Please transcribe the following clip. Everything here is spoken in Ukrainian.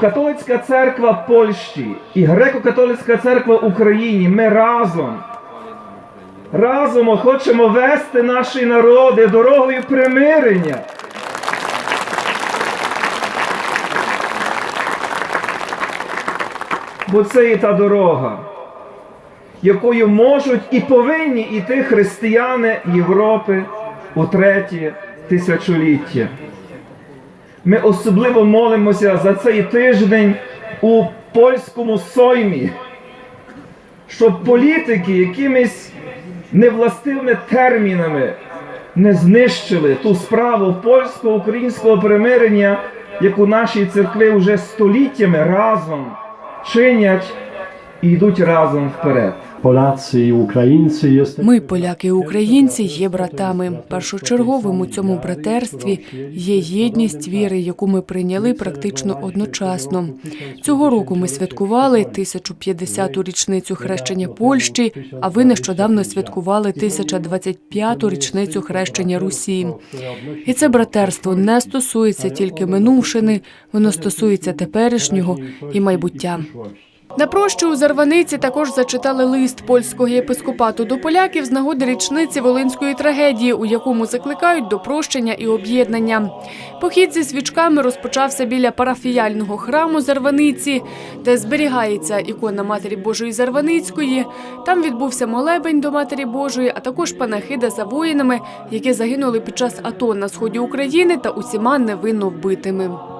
Католицька церква Польщі і греко-католицька церква Україні. Ми разом. Разом хочемо вести наші народи дорогою примирення. Бо це і та дорога, якою можуть і повинні йти християни Європи у третє тисячоліття. Ми особливо молимося за цей тиждень у польському соймі, щоб політики якимись невластивими термінами не знищили ту справу польсько-українського примирення, яку наші церкви вже століттями разом чинять і йдуть разом вперед. Polacy i Ukraińcy jesteśmy Ми, поляки і українці, є братами. Першочерговим у цьому братерстві є єдність віри, яку ми прийняли практично одночасно. Цього року ми святкували 1050-ту річницю хрещення Польщі, а ви нещодавно святкували 1025-ту річницю хрещення Русі. І це братерство не стосується тільки минувшини, воно стосується теперішнього і майбуття. На прощу у Зарваниці також зачитали лист польського єпископату до поляків з нагоди річниці волинської трагедії, у якому закликають до прощення і об'єднання. Похід зі свічками розпочався біля парафіяльного храму Зарваниці, де зберігається ікона Матері Божої Зарваницької. Там відбувся молебень до Матері Божої, а також панахида за воїнами, які загинули під час АТО на сході України та усіма невинно вбитими.